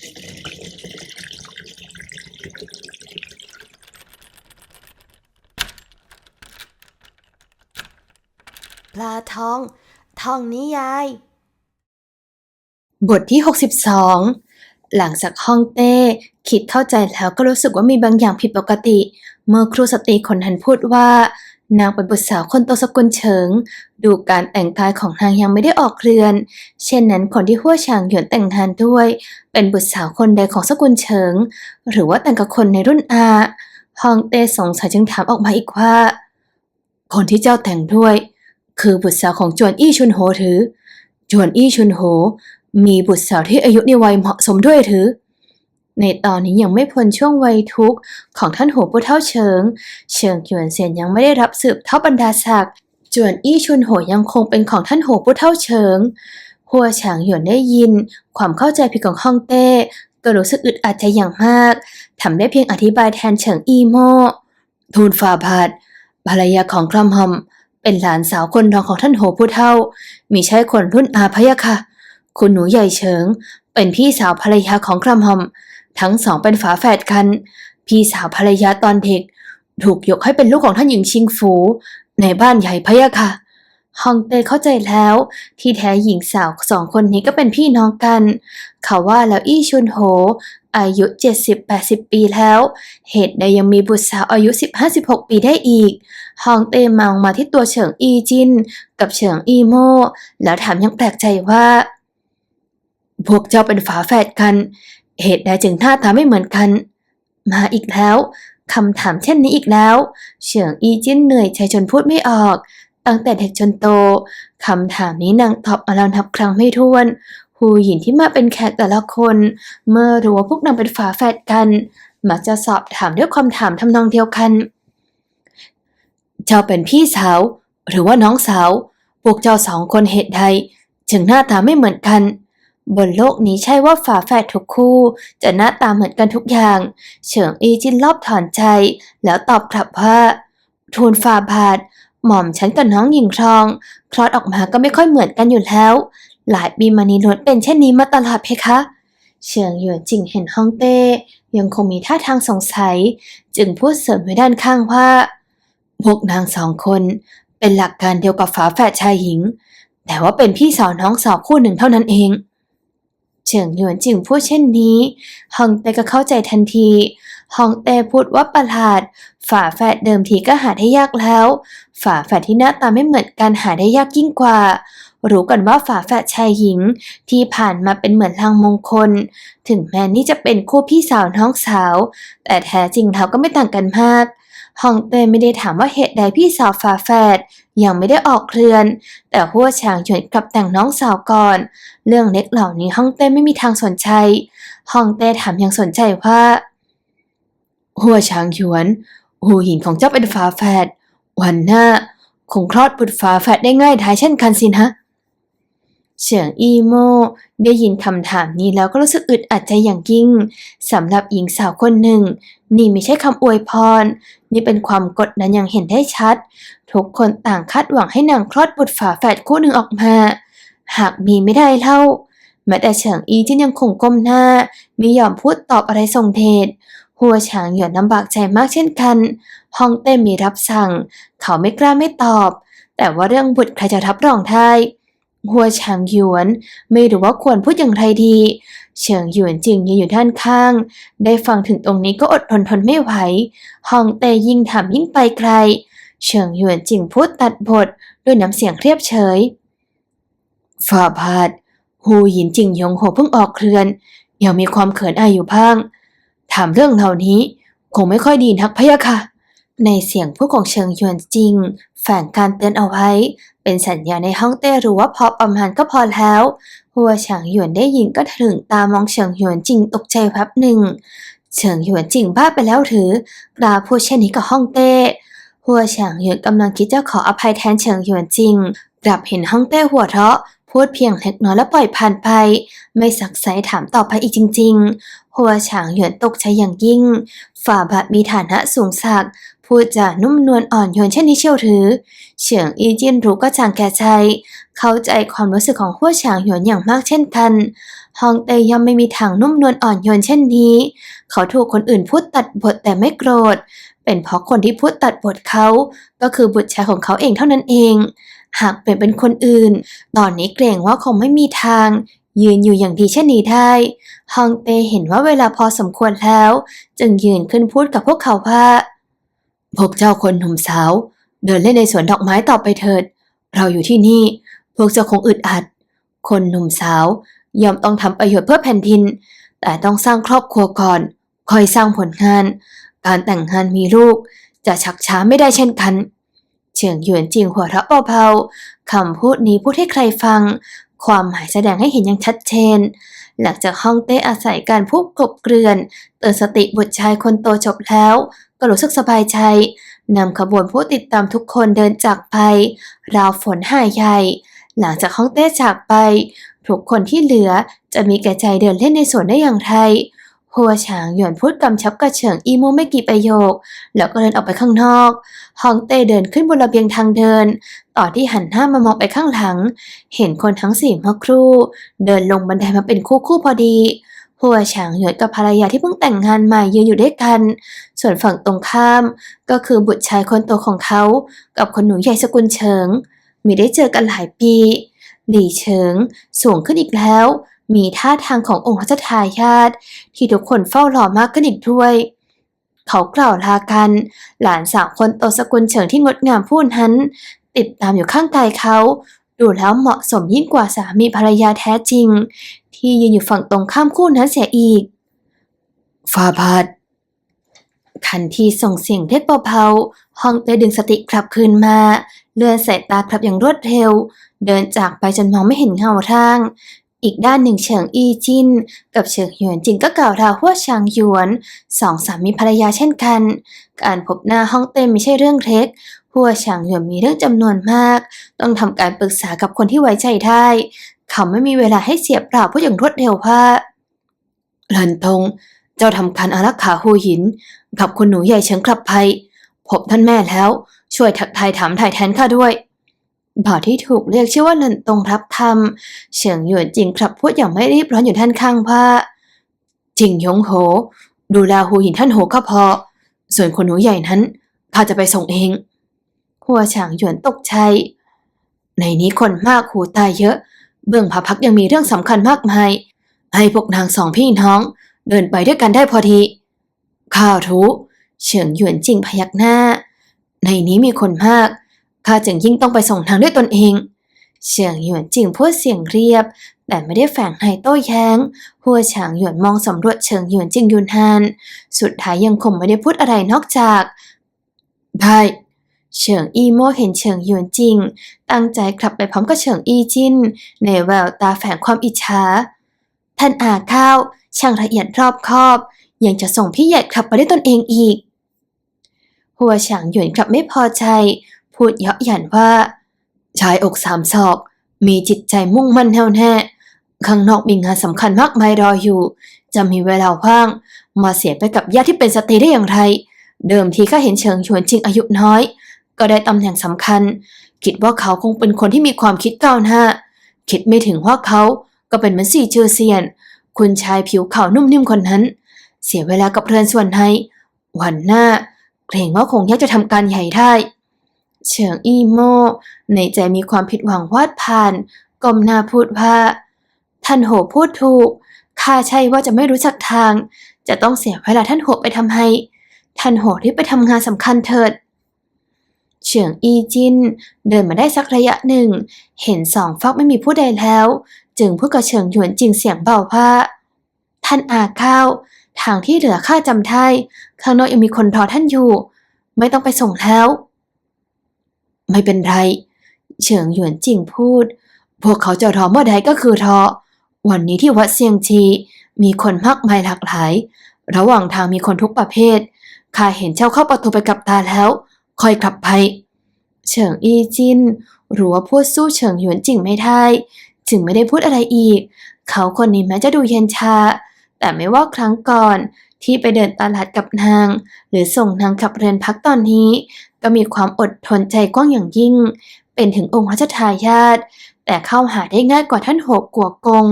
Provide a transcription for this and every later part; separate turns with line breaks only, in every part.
ปลาทอง ทองนิยาย
บทที่ 62 หลังจากห้องเต้ คิดเข้าใจแล้วก็รู้สึกว่ามีบางอย่างผิดปกติ เมื่อครูสตรีคนนั้นพูดว่า นางเป็นบุตรสาวคนโตสกุลเฉิง ดูการแต่งกายของนางยังไม่ได้ออกเรือน เช่นนั้นคนที่หัวฉางหยวนแต่งงานด้วย เป็นบุตรสาวคนใดของสกุลเฉิง หรือว่าแต่งกับคนในรุ่นอาฮองเต้สงสัยจึงถามออกมาอีกว่า คนที่เจ้าแต่งด้วย คือบุตรสาวของจวนอี้ชุนโหหรือ จวนอี้ชุนโห มีบุตรสาวที่อายุในวัยเหมาะสมด้วยหรือ ในตอนนี้ยังไม่พ้นช่วงวัยทุกข์ของท่านหัวผู้เท่าเฉิง เฉิงหยวนเซียนยังไม่ได้รับสืบเท่าบรรดาศักดิ์จวนอี้ชุนโหยังคงเป็นของท่านหัวผู้เท่าเฉิง หัวฉางหยวนได้ยิน ความเข้าใจผิดของฮ่องเต้ก็รู้สึกอึดอัดใจอย่างมาก ทำได้เพียงอธิบายแทนเฉิงอีโมทูลฝ่าบาทภรรยาของครัมฮอม เป็นหลานสาวคนรองของท่านโหผู้เท่า มีใช่คนรุ่นอาพยะค่ะ คุณหนูใหญ่เฉิง เป็นพี่สาวภรรยาของครัมฮอม ทั้งสองเป็นฝาแฝดกัน พี่สาวภรรยาตอนเด็ก ถูกยกให้เป็นลูกของท่านหญิงชิงฝูในบ้านใหญ่พะยะค่ะฮองเต้เข้าใจแล้ว ที่แท้หญิงสาวสองคนนี้ก็เป็นพี่น้องกัน เขาว่าแล้วอี้ชุนโหอายุ 70-80 ปีแล้ว เหตุใดยังมีบุตรสาวอายุ 15-16 ปีได้อีก ฮองเต้มองมาที่ตัวเฉิงอีจิน กับเฉิงอีโมแล้วถามยังแปลกใจว่า พวกเจ้าเป็นฝาแฝดกัน เหตุใดจึงท่าทางไม่เหมือนกัน มาอีกแล้วคำถามเช่นนี้อีกแล้ว เฉิงอีจินเหนื่อยใจจนพูดไม่ออก ตั้งแต่เด็กจนโตคำถามนี้นางตอบมาแล้วนับครั้งไม่ถ้วนหูหยินที่มาเป็นแขกแต่ละคน เมื่อรู้ว่าพวกนางเป็นฝาแฝดกัน มักจะสอบถามด้วยความถามทำนองเดียวกัน เจ้าเป็นพี่สาว หรือว่าน้องสาว พวกเจ้าสองคนเหตุใดจึงหน้าตาไม่เหมือนกัน บนโลกนี้ใช่ว่าฝาแฝดทุกคู่ จะหน้าตาเหมือนกันทุกอย่าง เฉิงอีจินรอบถอนใจ แล้วตอบกลับว่า ทูลฝ่าบาท หม่อมฉันกับน้องหญิงทอง คลอดออกมาก็ไม่ค่อยเหมือนกันอยู่แล้ว หลายปีมานี้ล้วนเป็นเช่นนี้มาตลอดเพคะ เฉิงหยวนจิงเห็นฮ่องเต้ ยังคงมีท่าทางสงสัย จึงพูดเสริมไว้ด้านข้างว่า พวกนางสองคน เป็นหลักการเดียวกับฝาแฝดชายหญิง แต่ว่าเป็นพี่สาวน้องสาวคู่หนึ่งเท่านั้นเอง เฉิงหยวนจิงพูดเช่นนี้ฮองเต้ก็เข้าใจทันทีฮองเต้พูดว่าประหลาด ฝาแฝดเดิมทีก็หาได้ยากแล้ว ฝาแฝดที่หน้าตาไม่เหมือนกันหาได้ยากยิ่งกว่า รู้กันว่าฝาแฝดชายหญิง ที่ผ่านมาเป็นเหมือนลางมงคล ถึงแม้นี่จะเป็นคู่พี่สาวน้องสาว แต่แท้จริงเขาก็ไม่ต่างกันมาก ฮองเต้ไม่ได้ถามว่าเหตุใดพี่สาวฝาแฝดยังไม่ได้ออกเครือน แต่หัวฉางหยวนกลับแต่งน้องสาวก่อน เรื่องเล็กเหล่านี้ฮ่องเต้ไม่มีทางสนใจฮ่องเต้ถามอย่างสนใจว่าหัวช้างหยวนหูหินของเจ้าเป็นฝาแฝดวันหน้าคงคลอดบุตรฝาแฝดได้ง่ายดายเช่นกันสินะเฉียงอีโม่ได้ยินคำถามนี้แล้วก็รู้สึกอึดอัดใจอย่างยิ่งสำหรับหญิงสาวคนหนึ่ง นี่ไม่ใช่คำอวยพร นี่เป็นความกดดันอย่างเห็นได้ชัด ทุกคนต่างคาดหวังให้นางคลอดบุตรฝาแฝดคู่หนึ่งออกมา หากมีไม่ได้เล่าแม้แต่เฉิงอีที่ยังคงก้มหน้าไม่ยอมพูดตอบอะไรทรงเดชหัวฉางหยวนลำบากใจมากเช่นกันห้องเต้มีรับสั่ง เขาไม่กล้าไม่ตอบ แต่ว่าเรื่องบุตรใครจะรับรองได้หัวฉางหยวน ไม่รู้ว่าควรพูดอย่างไรดี เฉิงหยวนจิงยืนอยู่ด้านข้าง ได้ฟังถึงตรงนี้ก็อดทนทนไม่ไหวห้องเตยิ่งถามยิ่งไปไกล เฉิงหยวนจิงพูดตัดบทด้วยน้ำเสียงเรียบเฉยฝ่าบาทหูหยินจิงยงโหเพิ่งออกเครือนยังมีความเขินอายอยู่บ้าง ถามเรื่องเหล่านี้ คงไม่ค่อยดีนักพะยะค่ะ ในเสียงพูดของเชิงหยวนจริง แฝงการเตือนเอาไว้ เป็นสัญญาในห้องเต้รู้ว่าพอประมาณก็พอแล้ว หัวฉางหยวนได้ยินก็ถึงตามองเฉิงหยวนจริงตกใจแป๊บหนึ่ง เฉิงหยวนจริงบ้าไปแล้วหรือกลาพูดเช่นนี้กับห้องเต้หัวฉางหยวนกำลังคิดจะขออภัยแทนเฉิงหยวนจริงกลับเห็นห้องเต้หัวเราะพูดเพียงเล็กน้อยแล้วปล่อยผ่านไป ไม่สักไซถามต่อไปอีกจริง ๆ หัวฉางหยวนตกใจอย่างยิ่ง ฝ่าบาทมีฐานะสูงสัก พูดจานุ่มนวลอ่อนโยนเช่นนี้เชียวหรือ เฉิงอีจินรู้ก็จางแก่ใจ เข้าใจความรู้สึกของหัวฉางหยวนอย่างมากเช่นกันฮองเตย่อมไม่มีทางนุ่มนวลอ่อนโยนเช่นนี้ เขาถูกคนอื่นพูดตัดบทแต่ไม่โกรธ เป็นเพราะคนที่พูดตัดบทเขา ก็คือบุตรชายของเขาเองเท่านั้นเอง หากเป็นเป็นคนอื่น ตอนนี้เกรงว่าคงไม่มีทาง ยืนอยู่อย่างดีเช่นนี้ได้ฮองเตเห็นว่าเวลาพอสมควรแล้ว จึงยืนขึ้นพูดกับพวกเขาว่า พวกเจ้าคนหนุ่มสาว เดินเล่นในสวนดอกไม้ต่อไปเถิด เราอยู่ที่นี่ พวกเจ้าคงอึดอัด คนหนุ่มสาวยอมต้องทำประโยชน์เพื่อแผ่นดิน แต่ต้องสร้างครอบครัวก่อน ค่อยสร้างผลงาน การแต่งงานมีลูก จะชักช้าไม่ได้เช่นกัน เฉิงหยวนจิงหัวเราะเบาๆคำพูดนี้พูดให้ใครฟัง ความหมายแสดงให้เห็นอย่างชัดเจนหลังจากฮ่องเต้อาศัยการพูดกลบเกลื่อนเตือนสติบุตรชายคนโตจบแล้ว ก็รู้สึกสบายใจนำขบวนผู้ติดตามทุกคนเดินจากไป ราวฝนหายใหญ่ หลังจากฮ่องเต้จากไป ทุกคนที่เหลือจะมีแก่ใจเดินเล่นในสวนได้อย่างไรหัวฉางหยวนพูดกำชับกับเฉิงอีโมไม่กี่ประโยค แล้วก็เดินออกไปข้างนอกฮ่องเต้เดินขึ้นบนระเบียงทางเดิน ต่อที่หันหน้ามามองไปข้างหลัง เห็นคนทั้งสี่เมื่อครู่ เดินลงบันไดมาเป็นคู่คู่พอดี หัวฉางหยวนกับภรรยาที่เพิ่งแต่งงานใหม่ยืนอยู่ด้วยกัน ส่วนฝั่งตรงข้าม ก็คือบุตรชายคนโตของเขา กับคนหนูใหญ่สกุลเฉิง มีได้เจอกันหลายปี หลี่เฉิงสูงขึ้นอีกแล้ว มีท่าทางขององค์รัชทายาทที่ทุกคนเฝ้ารอมากขึ้นอีกด้วยเขากล่าวลากัน หลานสาวคนโตสกุลเฉิงที่งดงามผู้นั้น ติดตามอยู่ข้างกายเขา ดูแล้วเหมาะสมยิ่งกว่าสามีภรรยาแท้จริง ที่ยืนอยู่ฝั่งตรงข้ามคู่นั้นเสียอีกฟาบาททันทีส่งเสียงเรียกเบาๆ ห้องเต้ดึงสติกลับคืนมา เลื่อนสายตากลับอย่างรวดเร็ว เดินจากไปจนมองไม่เห็นเงาร่าง อีกด้านหนึ่งเฉิงอีจิน กับเฉิงหยวนจินก็กล่าวราวหัวชางหยวน สองสามีภรรยาเช่นกัน การพบหน้าห้องเต้ไม่ใช่เรื่องเล็กหัวชางหยวนมีเรื่องจำนวนมาก ต้องทำการปรึกษากับคนที่ไว้ใจได้ เขาไม่มีเวลาให้เสียเปล่าพูดอย่างรวดเร็วว่าหลันทง เจ้าทำการอารักขาหูหิน กับคุณหนูใหญ่เฉิงกลับไปพบท่านแม่แล้ว ช่วยทักทายถามถ่ายแทนข้าด้วยบ่าวที่ถูกเรียกชื่อว่าหลันตงรับคำเฉิงหยวนจิงครับพูดอย่างไม่รีบร้อนอยู่ท่านข้างว่าจิงหยงโห ดูแลหูหินท่านโหก็พอ ส่วนคนหนูใหญ่นั้นข้าจะไปส่งเองหัวฉางหยวนตกใจ ในนี้คนมากหูตายเยอะ เบื้องผาพักยังมีเรื่องสำคัญมากมาย ให้พวกนางสองพี่น้อง เดินไปด้วยกันได้พอดีข้ารู้เฉิงหยวนจิงพยักหน้า ในนี้มีคนมาก ข้าจึงยิ่งต้องไปส่งทางด้วยตนเอง เฉิงหยวนจิงพูดเสียงเรียบ แต่ไม่ได้แฝงในโต้แย้ง หัวฉางหยวนมองสำรวจเฉิงหยวนจิงยุนฮาน สุดท้ายยังคงไม่ได้พูดอะไรนอกจาก ได้ เฉิงอีโม่เห็นเฉิงหยวนจริง ตั้งใจกลับไปพร้อมกับเฉิงอีจินในแววตาแฝงความอิจฉา ท่านอาข้าวช่างละเอียดรอบคอบ ยังจะส่งพี่ใหญ่กลับไปด้วยตนเองอีก หัวฉางหยวนกลับไม่พอใจ พูดเยาะหยันว่าชายอกสามศอก มีจิตใจมุ่งมั่นแน่วแน่ข้างนอกมีงานสำคัญมากมายรออยู่ จะมีเวลาว่าง มาเสียไปกับญาติที่เป็นสตรีได้อย่างไร เดิมทีข้าเห็นเฉิงหยวนจริงอายุน้อย ก็ได้ตำแหน่งสำคัญ คิดว่าเขาคงเป็นคนที่มีความคิดก้าวหน้า คิดไม่ถึงว่าเขาก็เป็นเหมือนสี่เจอเซียน คุณชายผิวขาวนุ่มนิ่มคนนั้น เสียเวลากับเรือนส่วนในวันหน้าเกรงว่าคงยากจะทำการใหญ่ได้ เฉิงอีโม่ในใจมีความผิดหวังวาดผ่านก้มหน้าพูดว่า ท่านโหพูดถูกข้าใช่ว่าจะไม่รู้จักทาง จะต้องเสียเวลาท่านโหไปทำให้ท่านโหรีบไปทำงานสำคัญเถิด เฉิงอีจินเดินมาได้สักระยะหนึ่ง เห็นสองฝักไม่มีผู้ใดแล้ว จึงพูดกับเฉิงหยวนจิงเสียงเบาว่าท่านอาข้าวทางที่เหลือข้าจำได้ข้างนอกยังมีคนรอท่านอยู่ ไม่ต้องไปส่งแล้ว ไม่เป็นไร เฉิงหยวนจิงพูด พวกเขาจะรอเมื่อใดก็คือรอวันนี้ที่วัดเซียงชีมีคนมากมายหลากหลาย ระหว่างทางมีคนทุกประเภทข้าเห็นเจ้าเข้าประตูไปกับตาแล้ว ค่อยกลับไปเฉิงอีจินหรู้ว่าพูดสู้เฉิงหยวนจิงไม่ได้ จึงไม่ได้พูดอะไรอีก เขาคนนี้แม้จะดูเย็นชา แต่ไม่ว่าครั้งก่อนที่ไปเดินตลาดกับนาง หรือส่งนางขับเรือนพักตอนนี้ ก็มีความอดทนใจกว้างอย่างยิ่ง เป็นถึงองค์พรัชทายาทแต่เข้าหาได้ง่ายกว่าท่านหกกัวกง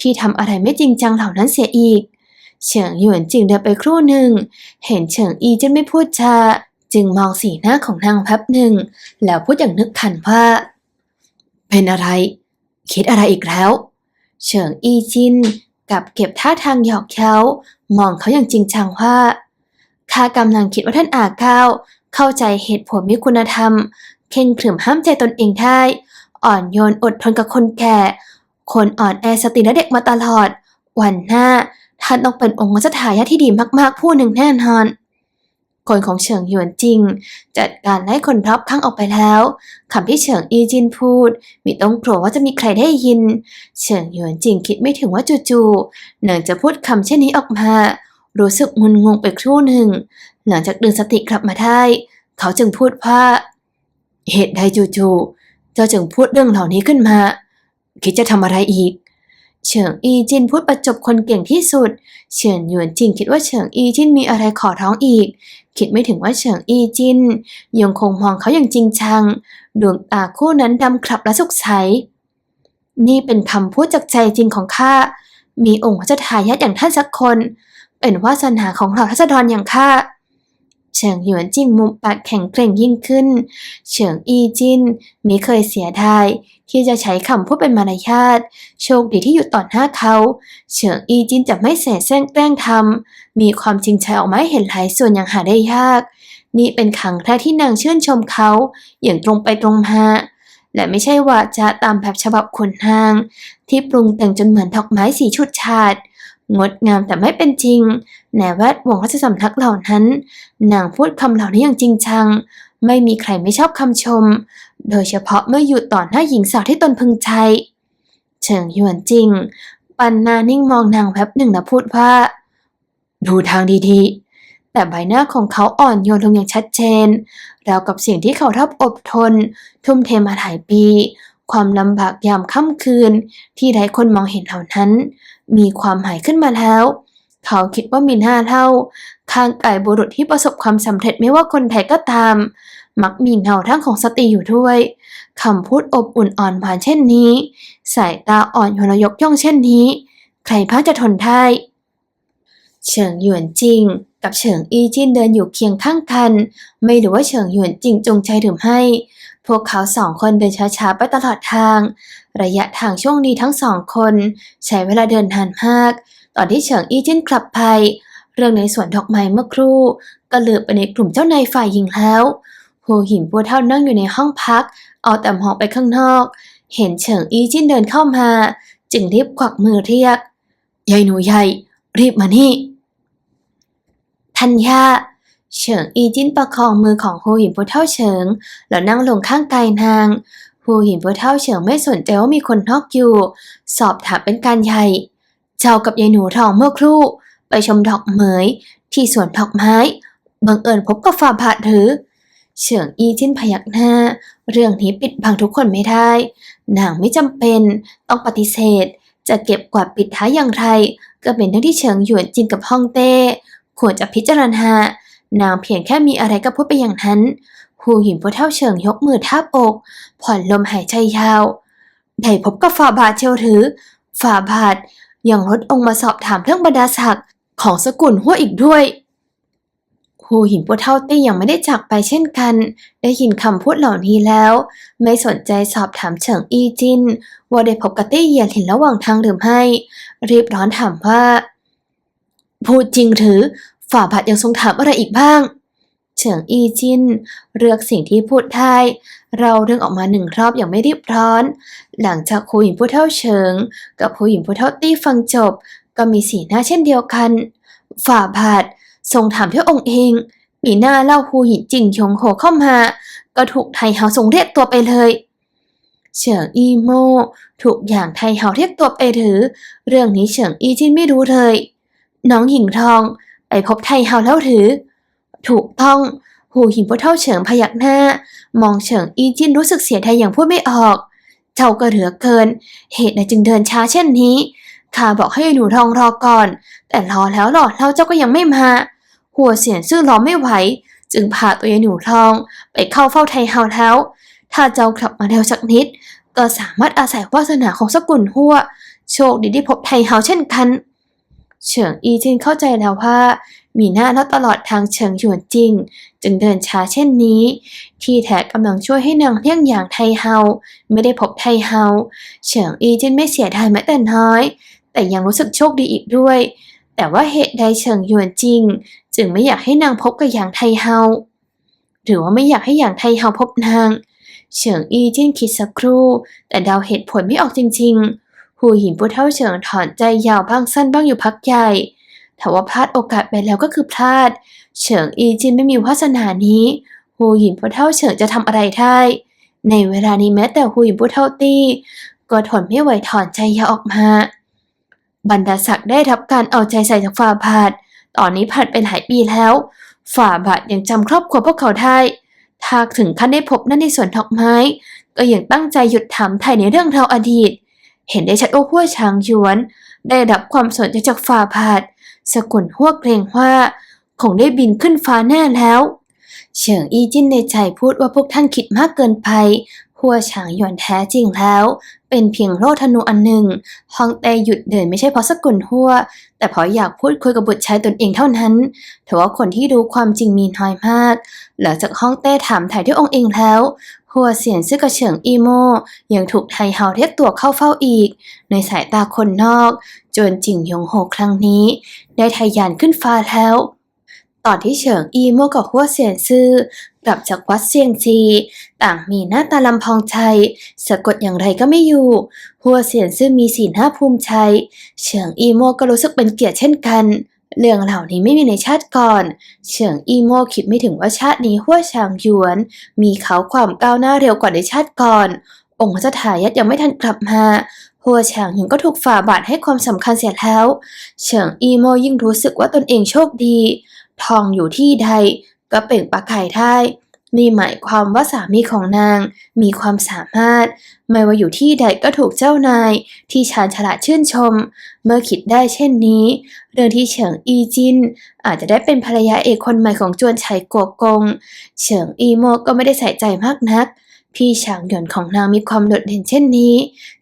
ที่ทำอะไรไม่จริงจังเหล่านั้นเสียอีก เฉิงหยวนจึงเดินไปครู่หนึ่ง เห็นเฉิงอีจินไม่พูดจา จึงมองสีหน้าของนางแป๊บหนึ่ง แล้วพูดอย่างนึกขันว่า เป็นอะไร คิดอะไรอีกแล้ว เฉิงอีจินกับเก็บท่าทางหยอกเย้ามองเขาอย่างจริงจังว่าข้ากำลังคิดว่าท่านอาเก้าเข้าใจเหตุผลมีคุณธรรม เข่งขรึมห้ามใจตนเองได้ อ่อนโยนอดทนกับคนแก่ คนอ่อนแอสติและเด็กมาตลอด วันหน้าท่านต้องเป็นองค์รัชทายาทที่ดีมากๆผู้หนึ่งแน่นอน คนของเฉิงหยวนจริง จัดการไล่คนรอบข้างออกไปแล้วคำที่เฉิงอีจินพูดมิต้องกลัวว่าจะมีใครได้ยิน เฉิงหยวนจริงคิดไม่ถึงว่าจู่ๆนางจะพูดคำเช่นนี้ออกมา รู้สึกงุนงงไปครู่หนึ่ง หลังจากดึงสติกลับมาได้ เขาจึงพูดว่าเหตุใดจู่ๆเจ้าจึงพูดเรื่องเหล่านี้ขึ้นมา คิดจะทำอะไรอีกเฉิงอีจินพูดประจบคนเก่งที่สุด เฉินหยวนจริงคิดว่าเฉิงอีจินมีอะไรขอร้องอีก คิดไม่ถึงว่าเฉิงอีจินยังคงมองเขาอย่างจริงชัง ดวงตาคู่นั้นดำคลับและสุขใส นี่เป็นคำพูดจากใจจริงของข้า มีองค์พระเจ้าทายาทอย่างท่านสักคน เป็นวาสนาของเราทัศดรอย่างข้า เฉิงหยวนจิ้มมุมปากแข็งเกร่งยิ่งขึ้น เฉิงอีจินมิเคยเสียดายที่จะใช้คำพูดเป็นมารยาทโชคดีที่อยู่ต่อหน้าเขา เฉิงอีจินจะไม่เสแสร้งแกล้งทำมีความจริงใจออกมาให้เห็นหลายส่วนอย่างหาได้ยาก นี่เป็นครั้งแรกที่นางชื่นชมเขา อย่างตรงไปตรงมาและไม่ใช่ว่าจะตามแบบฉบับคนนาง ที่ปรุงแต่งจนเหมือนดอกไม้สีชุดฉาด งดงามแต่ไม่เป็นจริงในแวดวงราชสำนักเหล่านั้น นางพูดคำเหล่านี้อย่างจริงจัง ไม่มีใครไม่ชอบคำชม โดยเฉพาะเมื่ออยู่ต่อหน้าหญิงสาวที่ตนพึงใจ เฉิงหยวนจริง ปันนานิ่งมองนางแวบหนึ่งแล้วพูดว่า ดูทางดีๆ แต่ใบหน้าของเขาอ่อนโยนลงอย่างชัดเจน ราวกับสิ่งที่เขาทับอดทน ทุ่มเทมาหลายปี ความลำบากยามค่ำคืน ที่หลายคนมองเห็นเหล่านั้น มีความหมายขึ้นมาแล้ว เขาคิดว่ามีหน้าเท่า ข้างกายบุรุษที่ประสบความสำเร็จไม่ว่าคนไทยก็ตาม มักมีเงาทั้งของสติอยู่ด้วยคำพูดอบอุ่นอ่อนหวานเช่นนี้ สายตาอ่อนโยนยกย่องเช่นนี้ ใครพาจะทนได้เฉิงหยวนจริง กับเฉิงอีจินเดินอยู่เคียงข้างกัน ไม่รู้ว่าเฉิงหยวนจริงจงใจหรือไม่ พวกเขาสองคนเดินช้าๆไปตลอดทาง ระยะทางช่วงนี้ทั้งสองคน ใช้เวลาเดินนานมาก ตอนที่เฉิงอี้จินกลับไป เรื่องในสวนดอกไม้เมื่อครู่ก็ลือไปในกลุ่มเจ้านายฝ่ายหญิงแล้วหูหินปัวเท่านั่งอยู่ในห้องพัก เอาแต่มองไปข้างนอก เห็นเฉิงอี้จินเดินเข้ามา จึงรีบควักมือเรียกยายหนูใหญ่ รีบมานี่ ทันยา เฉิงอีจินประคองมือของฮูหินปัวเท่าเฉิง แล้วนั่งลงข้างกายนางฮูหินปัวเท่าเฉิงไม่สนใจว่ามีคนนอกอยู่ สอบถามเป็นการใหญ่ เจ้ากับยายหนูทองเมื่อครู่ ไปชมดอกเหมย ที่สวนดอกไม้ บังเอิญพบกับฝ่าบาทหรือ เฉิงอีจินพยักหน้า เรื่องนี้ปิดบังทุกคนไม่ได้ นางไม่จำเป็นต้องปฏิเสธ จะเก็บกวาดปิดท้ายอย่างไร ก็เป็นเรื่องที่เฉิงหยวนจินกับฮ่องเต้ควรจะพิจารณา นางเพียงแค่มีอะไรก็พูดไปอย่างนั้นหูหินผู้เท่าเฉิงยกมือทาบอก ผ่อนลมหายใจยาว ได้พบกับฝ่าบาทเชียวหรือฝ่าบาทยังลดองค์มาสอบถามเรื่องบรรดาศักดิ์ของสกุลหัวอีกด้วยหูหินปัวเท่าเต้ยังไม่ได้จากไปเช่นกัน ได้ยินคำพูดเหล่านี้แล้ว ไม่สนใจสอบถามเฉิงอีจิน ว่าได้พบกับเต้เหยียนห็นระหว่างทางหรือไม่ รีบร้อนถามว่า พูดจริงหรือ ฝ่าบาทยังทรงถามอะไรอีกบ้าง เฉิงอีจินเลือกสิ่งที่พูดได้เราเรื่องออกมาหนึ่งรอบอย่างไม่รีบร้อน หลังจากครูหญิงผู้เท่าเฉิง กับครูหญิงผู้เท่าตี้ฟังจบ ก็มีสีหน้าเช่นเดียวกัน ฝ่าบาททรงถามที่องค์เองมีหน้าเล่าฮูหยินจิงยงโหเข้ามา ก็ถูกไทเฮาทรงเรียกตัวไปเลยเฉิงอีโมถูกอย่างไทเฮาเรียกตัวไปหรือ เรื่องนี้เฉิงอีจินไม่รู้เลย น้องหญิงทอง ไปพบไทเฮาแล้วหรือ ถูกต้องหูหินผู้เท่าเฉิงพยักหน้า มองเฉิงอีจินรู้สึกเสียดายอย่างพูดไม่ออก เจ้าก็เหลือเกิน เหตุใดจึงเดินช้าเช่นนี้ข้าบอกให้หนูทองรอก่อน แต่รอแล้วรอเล่าเจ้าก็ยังไม่มา หัวเสียนซื่อรอไม่ไหว จึงพาตัวยายหนูทอง ไปเข้าเฝ้าไทเฮาแล้ว ถ้าเจ้ากลับมาเร็วสักนิด ก็สามารถอาศัยวาสนาของสกุลหัว โชคดีที่พบไทเฮาเช่นกัน เฉิงอีจินเข้าใจแล้วว่า มีหน้าแล้วตลอดทางเฉิงหยวนจริง จึงเดินช้าเช่นนี้ ที่แท้กำลังช่วยให้นางเลี่ยงอย่างไทเฮาไม่ได้พบไทเฮาเฉิงอีจินไม่เสียดายแม้แต่น้อย แต่ยังรู้สึกโชคดีอีกด้วย แต่ว่าเหตุใดเฉิงหยวนจริง จึงไม่อยากให้นางพบกับหยางไทเฮาหรือว่าไม่อยากให้หยางไทเฮาพบนางเฉิงอีจิ้นคิดสักครู่ แต่เดาเหตุผลไม่ออกจริงๆ หูหยินผู้เท่าเฉิงถอนใจยาวบ้างสั้นบ้างอยู่พักใหญ่ถ้าว่าพลาดโอกาสไปแล้วก็คือพลาด เฉิงอีจินไม่มีวาสนานี้หูหยินผู้เท่าเฉิงจะทำอะไรได้ ในเวลานี้แม้แต่หูหยินผู้เท่าตี้ก็ทนไม่ไหวถอนใจยาวออกมา บรรดาศักดิ์ได้รับการเอาใจใส่จากฝ่าบาท ตอนนี้ผ่านไปหลายปีแล้ว ฝ่าบาทยังจำครอบครัวพวกเขาได้ถ้าถึงขั้นได้พบนั่นในสวนดอกไม้ ก็ยังตั้งใจหยุดถามไทยในเรื่องราวอดีต เห็นได้ชัดว่าหัวช้างหยวน ได้รับความสนใจจากฝ่าบาทสกุลหัวเกรงว่าคงได้บินขึ้นฟ้าแน่แล้ว เฉิงอีจิ้นในใจพูดว่าพวกท่านคิดมากเกินไปหัวช้างหยวนแท้จริงแล้ว เป็นเพียงโล่ธนูอันหนึ่งฮองเต้หยุดเดินไม่ใช่เพราะสกุลหัว แต่พออยากพูดคุยกับบุตรชายตนเองเท่านั้นแต่ว่าคนที่รู้ความจริงมีน้อยมาก หลังจากฮ่องเต้ถามถ่ายที่องค์เองแล้ว หัวเสียนซึ่งกระเฉิงอีโมยังถูกไทเฮาเรียกตัวเข้าเฝ้าอีก ในสายตาคนนอก จนจิงยงโฮครั้งนี้ ได้ทะยานขึ้นฟ้าแล้ว ตอนที่เฉิงอีโมกับหัวเสียนซื่อกลับจากวัดเซียงจีต่างมีหน้าตาลำพองใจสะกดอย่างไรก็ไม่อยู่ หัวเสียนซื่อมีสีหน้าภูมิใจเฉิงอีโมก็รู้สึกเป็นเกียรติเช่นกัน เรื่องเหล่านี้ไม่มีในชาติก่อน เฉิงอีโมคิดไม่ถึงว่าชาตินี้หัวชางหยวน มีเขาความก้าวหน้าเร็วกว่าในชาติก่อน องค์รัชทายาทยังไม่ทันกลับมาหัวฉางหยวนก็ถูกฝ่าบาทให้ความสำคัญเสียแล้ว เฉิงอีโมยิ่งรู้สึกว่าตนเองโชคดี ทองอยู่ที่ใดก็เป่งประกายได้นี่หมายความว่าสามีของนางมีความสามารถ ไม่ว่าอยู่ที่ใดก็ถูกเจ้านาย ที่ชาญฉลาดชื่นชม เมื่อคิดได้เช่นนี้ เรื่องที่เฉิงอีจิน อาจจะได้เป็นภรรยาเอกคนใหม่ของจวนไฉกัวกง เฉิงอีโมก็ไม่ได้ใส่ใจมากนัก พี่ฉางหยวนของนางมีความโดดเด่นเช่นนี้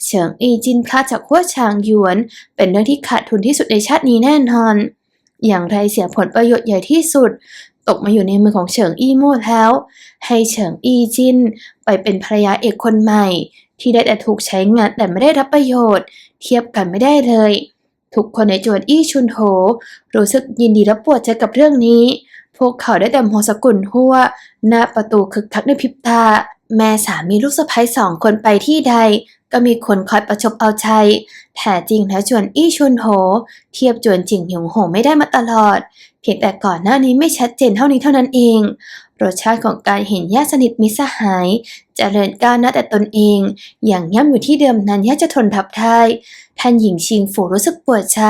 เฉิงอีจินพลาดจากหัวฉางหยวน เป็นเรื่องที่ขาดทุนที่สุดในชาตินี้แน่นอน อย่างไรเสียผลประโยชน์ใหญ่ที่สุด ตกมาอยู่ในมือของเฉิงอีโม่แล้ว ให้เฉิงอี้จินไปเป็นภรรยาเอกคนใหม่ ที่ได้แต่ถูกใช้งานแต่ไม่ได้รับประโยชน์ เทียบกันไม่ได้เลย ทุกคนในจวนอี้ชุนโถรู้สึกยินดีและปวดใจกับเรื่องนี้ พวกเขาได้แต่มองสกุลหัวหน้าประตูคึกคักในพริบตาแม่สามีลูกสะใภ้สองคนไปที่ใด ก็มีคนคอยประชบเอาใจแท้จริงแล้วจวนอี้ชุนโถเทียบจวนจิงหยงโหไม่ได้มาตลอด เพียงแต่ก่อนหน้านี้ไม่ชัดเจนเท่านี้เท่านั้นเองรสชาติของการเห็นญาติสนิทมิสหายจเจริญก้าวหน้าแต่ตนเอง อย่างย่ำอยู่ที่เดิมนั้นยาจะทนทับได้ท่านหญิงชิงฝูรู้สึกปวดใจ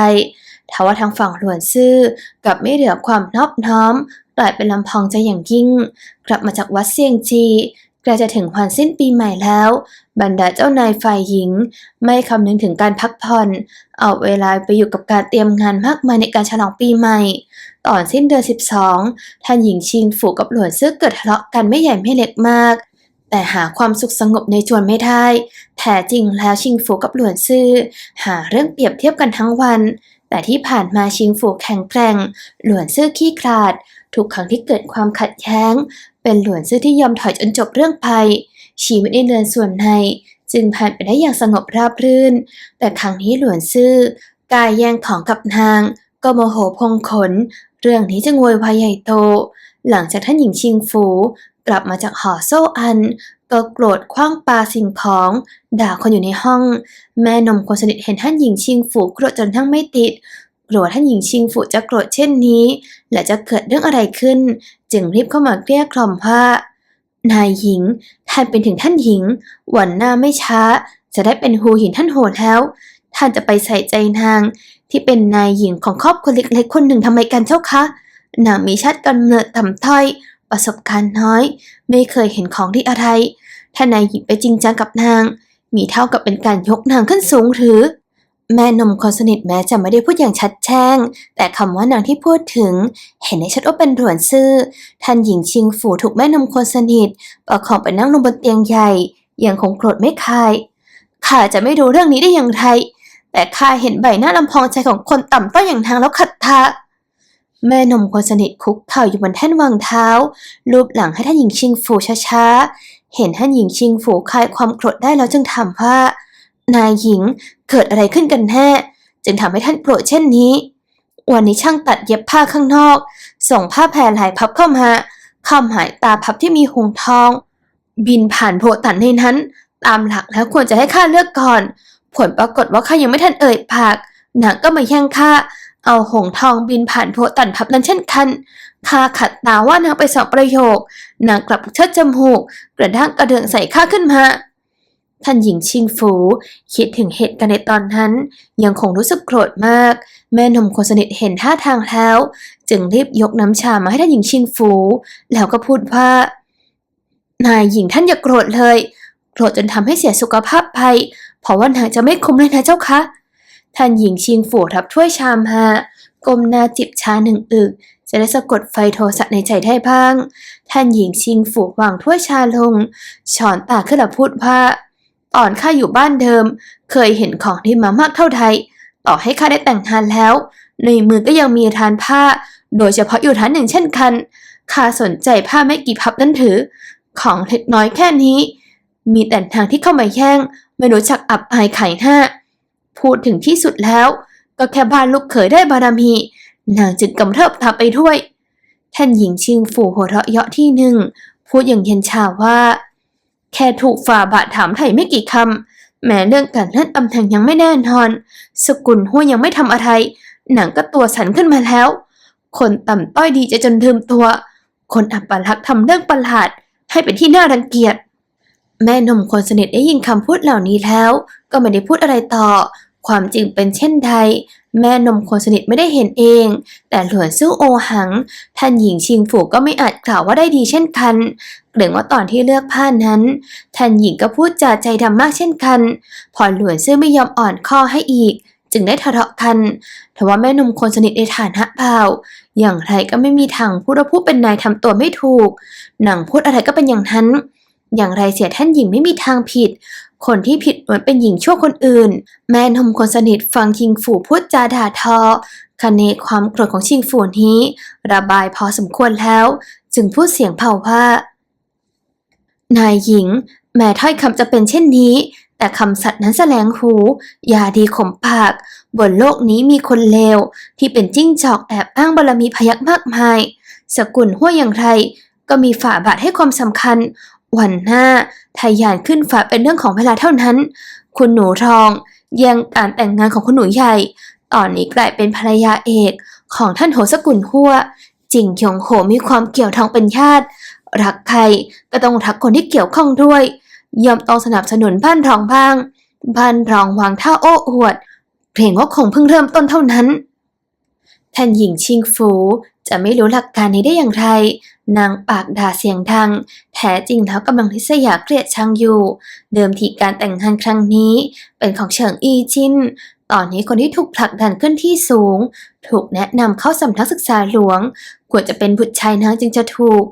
ทว่าทางฝั่งหลวนซื่อกลับไม่เหลือความนอบน้อมกลายเป็นลำพองใจอย่างยิ่ง กลับมาจากวัดเซียงจี กล้จะถึงวันสิ้นปีใหม่แล้ว บรรดาเจ้านายฝ่ายหญิง ไม่คำนึงถึงการพักผ่อน เอาเวลาไปอยู่กับการเตรียมงานมากมายในการฉลองปีใหม่ ตอนสิ้นเดือน 12 ท่านหญิงชิงฝูกับหลวนซื่อเกิดทะเลาะกันไม่ใหญ่ไม่เล็กมาก แต่หาความสุขสงบในจวนไม่ได้ แท้จริงแล้วชิงฝูกับหลวนซื่อ หาเรื่องเปรียบเทียบกันทั้งวัน แต่ที่ผ่านมาชิงฝูแข็งแกร่ง หลวนซื่อขี้ขลาด ทุกครั้งที่เกิดความขัดแย้ง เป็นหลวนซื่อที่ยอมถอยจนจบเรื่องไปชีวิตในเรือนส่วนใน จึงผ่านไปได้อย่างสงบราบรื่น แต่ครั้งนี้หลวนซื่อกายแย่งของกับนาง ก็โมโหพงขน เรื่องนี้จึงโวยวายใหญ่โต หลังจากท่านหญิงชิงฝูกลับมาจากหอโซ่อัน ก็โกรธคว้างปาสิ่งของ ด่าคนอยู่ในห้อง แม่นมคนสนิทเห็นท่านหญิงชิงฝูโกรธจนทั้งไม่ติดกลัวท่านหญิงชิงฝูจะโกรธเช่นนี้ และจะเกิดเรื่องอะไรขึ้น จึงรีบเข้ามาเกลี้ยกล่อมว่านายหญิงท่านเป็นถึงท่านหญิง วันหน้าไม่ช้า จะได้เป็นหูหินท่านโหดแล้ว ท่านจะไปใส่ใจนาง ที่เป็นนายหญิงของครอบครัวเล็กๆคนหนึ่งทำไมกันเจ้าคะนางมีชาติกำเนิดต่ำต้อย ประสบการณ์น้อย ไม่เคยเห็นของที่อะไร ถ้านายหญิงไปจริงจังกับนาง มีเท่ากับเป็นการยกนางขึ้นสูงหรือ แม่นมคนสนิทแม้จะไม่ได้พูดอย่างชัดแจ้ง แต่คำว่านางที่พูดถึง เห็นได้ชัดว่าเป็นหลวนซื่อ ท่านหญิงชิงฝูถูกแม่นมคนสนิทประคองไปนั่งลงบนเตียงใหญ่ ยังคงโกรธไม่คาย ข้าจะไม่รู้เรื่องนี้ได้อย่างไร แต่ข้าเห็นใบหน้าลำพองใจของคนต่ำต้อยอย่างนางแล้วขัดทา แม่นมคนสนิทคุกเข่าอยู่บนแท่นวางเท้า รูปหลังให้ท่านหญิงชิงฝูช้าๆ เห็นท่านหญิงชิงฝูคลายความโกรธได้แล้วจึงถามว่า นายหญิงเกิดอะไรขึ้นกันแน่ จึงทำให้ท่านโกรธเช่นนี้ วันนี้ช่างตัดเย็บผ้าข้างนอก ส่งผ้าแพรลายพับเข้ามาคำหายตาพับที่มีหงทอง บินผ่านโพตันในนั้น ตามหลักแล้วควรจะให้ข้าเลือกก่อน ผลปรากฏว่าข้ายังไม่ทันเอ่ยปากนางก็มาแย่งข้า เอาหงทองบินผ่านโพตันพับนั้นเช่นกันข้าขัดตาว่านางไปสองประโยคนางกลับเชิดจมูกกระด้างกระเดืองใส่ข้าขึ้นมาท่านหญิงชิงฝู คิดถึงเหตุการณ์ในตอนนั้น ยังคงรู้สึกโกรธมาก แม่นมคนสนิทเห็นท่าทางแล้ว จึงรีบยกน้ำชามาให้ท่านหญิงชิงฝู แล้วก็พูดว่า นายหญิงท่านอย่าโกรธเลย โกรธจนทำให้เสียสุขภาพไปเพราะว่านางจะไม่คุ้มเลยนะเจ้าคะ ท่านหญิงชิงฝูรับถ้วยชามมาก้มหน้าจิบชาหนึ่งอึก จะได้สะกดไฟโทสะในใจได้บ้าง ท่านหญิงชิงฝูวางถ้วยชาลงช้อนตาขึ้นแล้วพูดว่าตอนข้าอยู่บ้านเดิม เคยเห็นของที่มามากเท่าไทย ต่อให้ข้าได้แต่งงานแล้ว ในมือก็ยังมีร้านผ้า โดยเฉพาะอยู่ร้านหนึ่งเช่นกันข้าสนใจผ้าไม่กี่พับนั้นถือ ของเล็กน้อยแค่นี้ มีแต่ทางที่เข้ามาแย่ง ไม่รู้จักอับอายไขายหน้า พูดถึงที่สุดแล้ว ก็แค่บ้านลูกเขยได้บารมีนางจึงกำเริบตามไปด้วย ท่านหญิงชิงฝูหัวเราะเยาะที่หนึ่ง พูดอย่างเย็นชาว่า แค่ถูกฝ่าบาทถามไถ่ไม่กี่คำแม้เรื่องการเลื่อนตำแหน่งยังไม่แน่นอน สกุลหัวยังไม่ทำอะไรหนังก็ตัวสันขึ้นมาแล้ว คนต่ำต้อยดีจะจนลืมตัว คนอับปลักทำเรื่องประหลาด ให้เป็นที่น่ารังเกียจแม่นมคนสนิทได้ยินคำพูดเหล่านี้แล้ว ก็ไม่ได้พูดอะไรต่อ ความจริงเป็นเช่นใด แม่นมคนสนิทไม่ได้เห็นเอง แต่หลวนซื่อโอหัง ท่านหญิงชิงฝูก็ไม่อาจกล่าวว่าได้ดีเช่นกันเกรงว่าตอนที่เลือกผ้านั้น ท่านหญิงก็พูดจาใจดำมากเช่นกัน พอหลวนซื่อไม่ยอมอ่อนข้อให้อีก จึงได้ทะเลาะกันแต่ว่าแม่นมคนสนิทในฐานะเปล่าอย่างไรก็ไม่มีทางพูดว่าผู้เป็นนายทำตัวไม่ถูกหนังพูดอะไรก็เป็นอย่างนั้นอย่างไรเสียท่านหญิงไม่มีทางผิด คนที่ผิดเหมือนเป็นหญิงชั่วคนอื่น แม่นมคนสนิทฟังชิงฝูพูดจาด่าทอคะเนความโกรธของชิงฝูนี้ ระบายพอสมควรแล้ว จึงพูดเสียงเผาว่า นายหญิง แม้ถ้อยคำจะเป็นเช่นนี้ แต่คำสัตย์นั้นแสลงหูอย่าดีขมปาก บนโลกนี้มีคนเลว ที่เป็นจิ้งจอกแอบอ้างบารมีพยักมากมาย สกุลหัวอย่างไรก็มีฝ่าบาทให้ความสำคัญ วันหน้าทายานขึ้นฝาเป็นเรื่องของเวลาเท่านั้น คุณหนูทองแย่งการแต่งงานของคุณหนูใหญ่ ตอนนี้กลายเป็นภรรยาเอกของท่านโหสกุลหัวจิงหยงโหมีความเกี่ยวทองเป็นญาติ รักใครก็ต้องรักคนที่เกี่ยวข้องด้วยยอมต้องสนับสนุนบ้านรองบ้างบ้านรองวางท่าโอ้อวด เพลงว่าคงเพิ่งเริ่มต้นเท่านั้น ท่านหญิงชิงฟูจะไม่รู้หลักการนี้ได้อย่างไร นางปากด่าเสียงดัง แท้จริงแล้วกำลังทิษยาเกลียดชังอยู่ เดิมทีการแต่งงานครั้งนี้ เป็นของเฉิงอีจิน ตอนนี้คนที่ถูกผลักดันขึ้นที่สูง ถูกแนะนำเข้าสำนักศึกษาหลวง ควรจะเป็นบุตรชายนางจึงจะถูก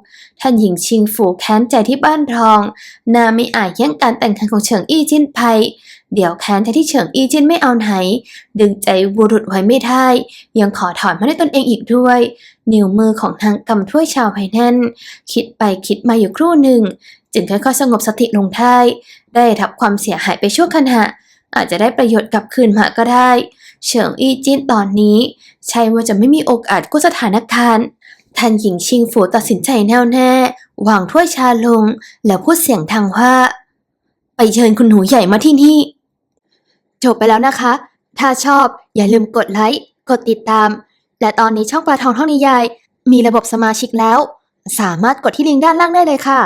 ท่านหญิงชิงฝูแค้นใจที่บ้านรองนาไม่อาจแย่งการแต่งงานของเฉิงอี้จินไปเดี๋ยวแค้นใจที่เฉิงอี้จินไม่เอาไหน ดึงใจบุรุษไว้ไม่ได้ ยังขอถอนมาด้วยตนเองอีกด้วย นิ้วมือของนางกำถ้วยชาไว้แน่น คิดไปคิดมาอยู่ครู่หนึ่ง จึงค่อยๆสงบสติลงได้ได้รับความเสียหายไปชั่วขณะอาจจะได้ประโยชน์กลับคืนมาก็ได้ เฉิงอี้จินตอนนี้ ใช่ว่าจะไม่มีโอกาสกู้สถานการณ์ ท่านหญิงชิงฝูตัดสินใจแน่วแน่วางถ้วยชาลง แล้วพูดเสียงทางว่า ไปเชิญคุณหนูใหญ่มาที่นี่ จบไปแล้วนะคะ ถ้าชอบอย่าลืมกดไลค์ กดติดตาม และตอนนี้ช่องปลาทองท่องนิยาย มีระบบสมาชิกแล้ว สามารถกดที่ลิงก์ด้านล่างได้เลยค่ะ